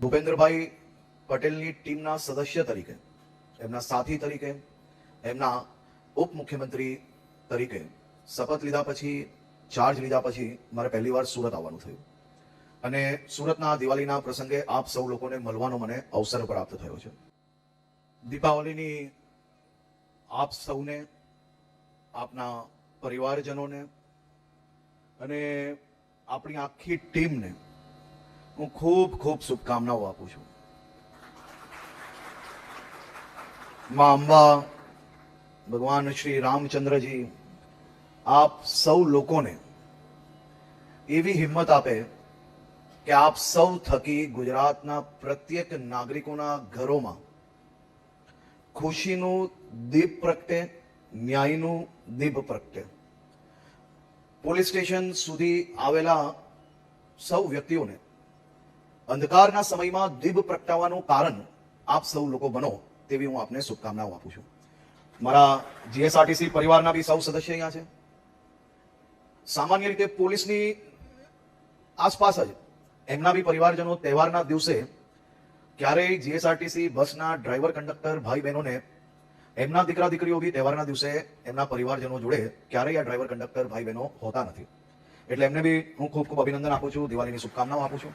ભૂપેન્દ્રભાઈ પટેલની ટીમના સદસ્ય તરીકે, એમના સાથી તરીકે, એમના ઉપમુખ્યમંત્રી તરીકે શપથ લીધા પછી ચાર્જ લીધા પછી મારે પહેલી વાર સુરત આવવાનું થયું. અને સુરતના દિવાળીના પ્રસંગે આપ સૌ લોકોને મળવાનો મને અવસર પ્રાપ્ત થયો છે. દીપાવલીની આપ સૌને, આપના પરિવારજનોને અને આપણી આખી ટીમને હું ખૂબ ખૂબ શુભકામનાઓ આપું છું. માં અંબા, ભગવાન શ્રી રામચંદ્રજી, આપ સૌ લોકોને એવી હિંમત આપે કે આપ સૌ થકી ગુજરાતના પ્રત્યેક નાગરિકોના ઘરોમાં ખુશીનું દીપ પ્રગટે, ન્યાયનું દીપ પ્રગટે. પોલીસ સ્ટેશન સુધી આવેલા સૌ વ્યક્તિઓને અંધકારના સમયમાં દીપ પ્રગટાવવાનું કારણ આપ સૌ લોકો બનો તેવી હું આપને શુભકામનાઓ આપું છું. મારા જીએસઆરટીસી પરિવારના બી સૌ સદસ્ય અહીંયા છે. સામાન્ય રીતે પોલીસની આસપાસ જ એમના બી પરિવારજનો તહેવારના દિવસે ક્યારેય જીએસઆરટીસી બસના ડ્રાઈવર કંડક્ટર ભાઈ બહેનોને એમના દીકરા દીકરીઓ બી તહેવારના દિવસે એમના પરિવારજનો જોડે ક્યારેય આ ડ્રાઈવર કંડક્ટર ભાઈ બહેનો હોતા નથી. એટલે એમને બી હું ખૂબ ખૂબ અભિનંદન આપું છું, દિવાળીની શુભકામનાઓ આપું છું.